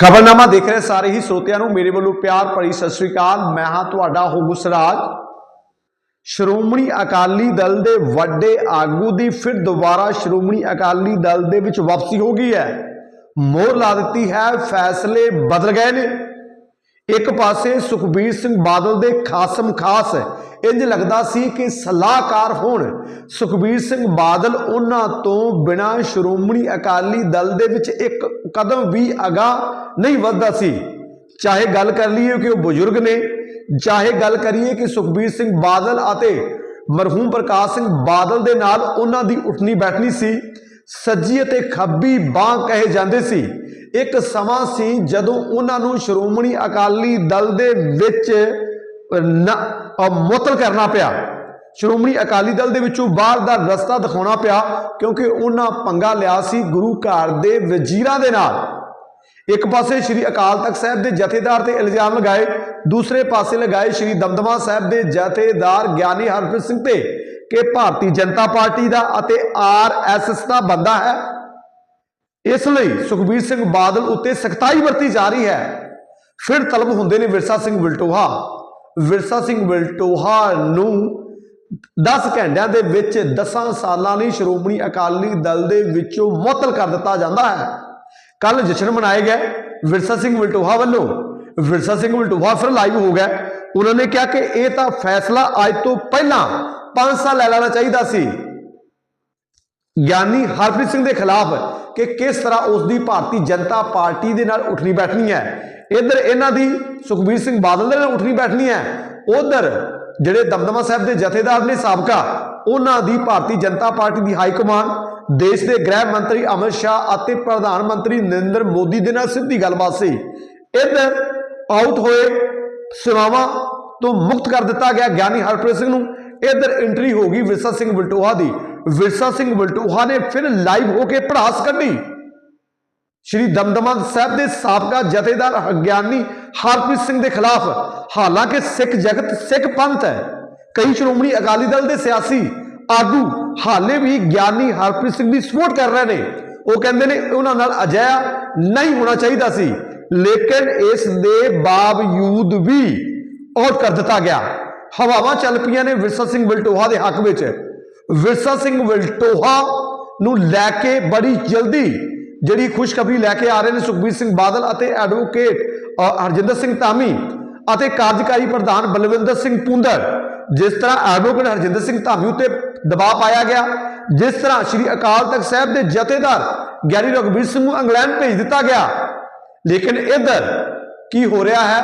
ਖਬਰਨਾਮਾ ਦੇਖ ਰਹੇ ਸਾਰੇ ਹੀ ਸਰੋਤਿਆਂ ਨੂੰ ਮੇਰੇ ਵੱਲੋਂ ਪਿਆਰ ਭਰੀ ਸਤਿ ਸ੍ਰੀ ਅਕਾਲ। ਮੈਂ ਹਾਂ ਤੁਹਾਡਾ ਹੋਗੁਸਰਾਜ ਸ਼੍ਰੋਮਣੀ ਅਕਾਲੀ ਦਲ ਦੇ ਵੱਡੇ ਆਗੂ ਦੀ ਫਿਰ ਦੁਬਾਰਾ ਸ਼੍ਰੋਮਣੀ ਅਕਾਲੀ ਦਲ ਦੇ ਵਿੱਚ ਵਾਪਸੀ ਹੋ ਗਈ ਹੈ। ਮੋਹਰ ਲਾ ਦਿੱਤੀ ਹੈ, ਫੈਸਲੇ ਬਦਲ ਗਏ ਨੇ। ਇੱਕ ਪਾਸੇ ਸੁਖਬੀਰ ਸਿੰਘ ਬਾਦਲ ਦੇ ਖਾਸਮ ਖਾਸ ਇੰਜ ਲੱਗਦਾ ਸੀ ਕਿ ਸਲਾਹਕਾਰ ਹੋਣ। ਸੁਖਬੀਰ ਸਿੰਘ ਬਾਦਲ ਉਹਨਾਂ ਤੋਂ ਬਿਨਾ ਸ਼੍ਰੋਮਣੀ ਅਕਾਲੀ ਦਲ ਦੇ ਵਿੱਚ ਇੱਕ ਕਦਮ ਵੀ ਅਗਾ ਨਹੀਂ ਵੱਧਦਾ ਸੀ। ਚਾਹੇ ਗੱਲ ਕਰ ਲਈਏ ਕਿ ਉਹ ਬਜ਼ੁਰਗ ਨੇ, ਚਾਹੇ ਗੱਲ ਕਰੀਏ ਕਿ ਸੁਖਬੀਰ ਸਿੰਘ ਬਾਦਲ ਅਤੇ ਮਰਹੂਮ ਪ੍ਰਕਾਸ਼ ਸਿੰਘ ਬਾਦਲ ਦੇ ਨਾਲ ਉਹਨਾਂ ਦੀ ਉੱਠਣੀ ਬੈਠਣੀ ਸੀ। ਸੱਜੀ ਅਤੇ ਖੱਬੀ ਬਾਹ ਕਹੇ ਜਾਂਦੇ ਸੀ। ਇੱਕ ਸਮਾਂ ਸੀ ਜਦੋਂ ਉਹਨਾਂ ਨੂੰ ਸ਼੍ਰੋਮਣੀ ਅਕਾਲੀ ਦਲ ਦੇ ਵਿੱਚ ਮੁਤਲ ਕਰਨਾ ਪਿਆ। ਸ਼੍ਰੋਮਣੀ ਅਕਾਲੀ ਦਲ ਦੇ ਵਿੱਚੋਂ ਬਾਹਰ ਦਾ ਰਸਤਾ ਦਿਖਾਉਣਾ ਪਿਆ ਕਿਉਂਕਿ ਉਹਨਾਂ ਪੰਗਾ ਲਿਆ ਸੀ ਗੁਰੂ ਘਰ ਦੇ ਵਜ਼ੀਰਾਂ ਦੇ ਨਾਲ। ਇੱਕ ਪਾਸੇ ਸ੍ਰੀ ਅਕਾਲ ਤਖਤ ਸਾਹਿਬ ਦੇ ਜਥੇਦਾਰ ਤੇ ਇਲਜ਼ਾਮ ਲਗਾਏ, ਦੂਸਰੇ ਪਾਸੇ ਲਗਾਏ ਸ੍ਰੀ ਦਮਦਮਾ ਸਾਹਿਬ ਦੇ ਜਥੇਦਾਰ ਗਿਆਨੀ ਹਰਪ੍ਰੀਤ ਸਿੰਘ ਤੇ ਕਿ ਭਾਰਤੀ ਜਨਤਾ ਪਾਰਟੀ ਦਾ ਅਤੇ ਆਰਐਸਐਸ ਦਾ ਬੰਦਾ ਹੈ। ਇਸ ਲਈ ਸੁਖਬੀਰ ਸਿੰਘ ਬਾਦਲ ਉੱਤੇ ਸਖਤਾਈ ਵਰਤੀ ਜਾ ਰਹੀ ਹੈ। ਫਿਰ ਤਲਬ ਹੁੰਦੇ ਨੇ ਵਿਰਸਾ ਸਿੰਘ ਵਿਲਟੋਹਾ। ਵਿਰਸਾ ਸਿੰਘ ਵਿਲਟੋਹਾ ਨੂੰ 10 ਘੰਟਿਆਂ ਦੇ ਵਿੱਚ 10 ਸਾਲਾਂ ਲਈ ਸ਼੍ਰੋਮਣੀ ਅਕਾਲੀ ਦਲ ਦੇ ਵਿੱਚੋਂ ਮੁਅੱਤਲ ਕਰ ਦਿੱਤਾ ਜਾਂਦਾ ਹੈ। ਕੱਲ ਜਸ਼ਨ ਮਨਾਏ ਗਏ ਵਿਰਸਾ ਸਿੰਘ ਵਿਲਟੋਹਾ ਵੱਲੋਂ। ਵਿਰਸਾ ਸਿੰਘ ਵਿਲਟੋਹਾ ਫਿਰ ਲਾਈਵ ਹੋ ਗਿਆ। ਉਹਨਾਂ ਨੇ ਕਿਹਾ ਕਿ ਇਹ ਤਾਂ ਫੈਸਲਾ ਅੱਜ ਤੋਂ ਪਹਿਲਾਂ 5 ਸਾਲ ਲੈ ਲੈਣਾ ਚਾਹੀਦਾ ਸੀ। ਗਿਆਨੀ ਹਰਪ੍ਰੀਤ ਸਿੰਘ ਦੇ ਖਿਲਾਫ ਕਿ ਕਿਸ ਤਰ੍ਹਾਂ ਉਸ ਦੀ ਭਾਰਤੀ ਜਨਤਾ ਪਾਰਟੀ ਦੇ ਨਾਲ ਉੱਠਣੀ ਬੈਠਣੀ ਹੈ। ਇੱਧਰ ਇਹਨਾਂ ਦੀ ਸੁਖਬੀਰ ਸਿੰਘ ਬਾਦਲ ਦੇ ਨਾਲ ਉੱਠਣੀ ਬੈਠਣੀ ਹੈ। ਉਧਰ ਜਿਹੜੇ ਦਮਦਮਾ ਸਾਹਿਬ ਦੇ ਜਥੇਦਾਰ ਨੇ ਸਾਬਕਾ, ਉਹਨਾਂ ਦੀ ਭਾਰਤੀ ਜਨਤਾ ਪਾਰਟੀ ਦੀ ਹਾਈ ਕਮਾਨ ਦੇਸ਼ ਦੇ ਗ੍ਰਹਿ ਮੰਤਰੀ ਅਮਿਤ ਸ਼ਾਹ ਅਤੇ ਪ੍ਰਧਾਨ ਮੰਤਰੀ ਨਰਿੰਦਰ ਮੋਦੀ ਦੇ ਨਾਲ ਸਿੱਧੀ ਗੱਲਬਾਤ ਸੀ। ਇੱਧਰ ਆਊਟ ਹੋਏ ਸੇਵਾਵਾਂ ਤੋਂ ਮੁਕਤ ਕਰ ਦਿੱਤਾ ਗਿਆ ਗਿਆਨੀ ਹਰਪ੍ਰੀਤ ਸਿੰਘ ਨੂੰ। ਇੱਧਰ ਐਂਟਰੀ ਹੋ ਗਈ ਵਿਰਸਾ ਸਿੰਘ ਬਲਟੋਹਾ ਦੀ। ਵਿਰਸਾ ਸਿੰਘ ਬਲਟੋਹਾ ਨੇ ਫਿਰ ਲਾਈਵ ਹੋ ਕੇ ਪੜਾਸ ਕੱਢੀ। ਸ਼੍ਰੀ ਦਮਦਮਾ ਸਾਹਿਬ ਦੇ ਸਾਬਕਾ ਜਥੇਦਾਰ ਗਿਆਨੀ ਹਰਪ੍ਰੀਤ ਸਿੰਘ ਦੇ ਖਿਲਾਫ, ਹਾਲਾਂਕਿ ਸਿੱਖ ਜਗਤ ਸਿੱਖ ਪੰਥ ਹੈ। ਕਈ ਸ਼੍ਰੋਮਣੀ ਅਕਾਲੀ ਦਲ ਦੇ ਸਿਆਸੀ ਆਗੂ ਹਾਲੇ ਵੀ ਗਿਆਨੀ ਹਰਪ੍ਰੀਤ ਸਿੰਘ ਦੀ ਸਪੋਰਟ ਕਰ ਰਹੇ ਨੇ। ਉਹ ਕਹਿੰਦੇ ਨੇ ਉਹਨਾਂ ਨਾਲ ਅਜਿਹਾ ਨਹੀਂ ਹੋਣਾ ਚਾਹੀਦਾ ਸੀ, ਲੇਕਿਨ ਇਸ ਦੇ ਬਾਵਜੂਦ ਵੀ ਆਊਟ ਕਰ ਦਿੱਤਾ ਗਿਆ। ਹਵਾਵਾਂ ਚੱਲ ਪਈਆਂ ਨੇ ਵਿਰਸਾ ਸਿੰਘ ਬਲਟੋਹਾ ਦੇ ਹੱਕ ਵਿੱਚ। ਵਿਰਸਾ ਸਿੰਘ ਵਿਲਟੋਹਾ ਨੂੰ ਲੈ ਕੇ ਬੜੀ ਜਲਦੀ ਜਿਹੜੀ ਖੁਸ਼ਖਬਰੀ ਲੈ ਕੇ ਆ ਰਹੇ ਨੇ ਸੁਖਬੀਰ ਸਿੰਘ ਬਾਦਲ ਅਤੇ ਐਡਵੋਕੇਟ ਹਰਜਿੰਦਰ ਸਿੰਘ ਧਾਮੀ ਅਤੇ ਕਾਰਜਕਾਰੀ ਪ੍ਰਧਾਨ ਬਲਵਿੰਦਰ ਸਿੰਘ ਪੁੰਦਰ, ਜਿਸ ਤਰ੍ਹਾਂ ਐਡਵੋਕੇਟ ਹਰਜਿੰਦਰ ਸਿੰਘ ਧਾਮੀ ਉੱਤੇ ਦਬਾਅ ਪਾਇਆ ਗਿਆ, ਜਿਸ ਤਰ੍ਹਾਂ ਸ੍ਰੀ ਅਕਾਲ ਤਖਤ ਸਾਹਿਬ ਦੇ ਜਥੇਦਾਰ ਗਿਆਨੀ ਰਘਬੀਰ ਸਿੰਘ ਨੂੰ ਇੰਗਲੈਂਡ ਭੇਜ ਦਿੱਤਾ ਗਿਆ। ਲੇਕਿਨ ਇੱਧਰ ਕੀ ਹੋ ਰਿਹਾ ਹੈ?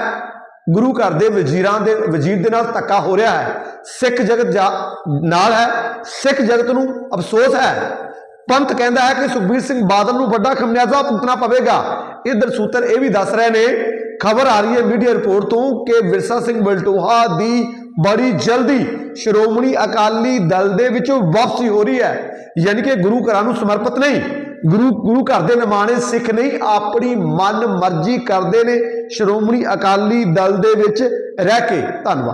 ਗੁਰੂ ਘਰ ਦੇ ਵਜ਼ੀਰਾਂ ਦੇ, ਵਜ਼ੀਰ ਦੇ ਨਾਲ ਧੱਕਾ ਹੋ ਰਿਹਾ ਹੈ। ਸਿੱਖ ਜਗਤ ਜਾ- ਨਾਲ ਹੈ। ਸਿੱਖ ਜਗਤ ਨੂੰ ਅਫਸੋਸ ਹੈ। ਪੰਥ ਕਹਿੰਦਾ ਹੈ ਕਿ ਸੁਖਬੀਰ ਸਿੰਘ ਬਾਦਲ ਨੂੰ ਵੱਡਾ ਖਮਿਆਜ਼ਾ ਭੁਗਤਣਾ ਪਵੇਗਾ। ਇਧਰ ਸੂਤਰ ਇਹ ਵੀ ਦੱਸ ਰਹੇ ਨੇ, ਖਬਰ ਆ ਰਹੀ ਹੈ ਮੀਡੀਆ ਰਿਪੋਰਟ ਤੋਂ ਕਿ ਵਿਰਸਾ ਸਿੰਘ ਬਲਟੋਹਾ ਦੀ ਬੜੀ ਜਲਦੀ ਸ਼੍ਰੋਮਣੀ ਅਕਾਲੀ ਦਲ ਦੇ ਵਿੱਚੋਂ ਵਾਪਸੀ ਹੋ ਰਹੀ ਹੈ। ਯਾਨੀ ਕਿ ਗੁਰੂ ਘਰਾਂ ਨੂੰ ਸਮਰਪਿਤ ਨਹੀਂ। ਗੁਰੂ ਗੁਰੂ ਘਰ ਦੇ ਨਿਮਾਣੇ ਸਿੱਖ ਨਹੀਂ, ਆਪਣੀ ਮਨ ਮਰਜ਼ੀ ਕਰਦੇ ਨੇ। ਸ਼੍ਰੋਮਣੀ ਅਕਾਲੀ ਦਲ ਦੇ ਵਿੱਚ ਰਹਿ ਕੇ ਧੰਨਵਾਦ।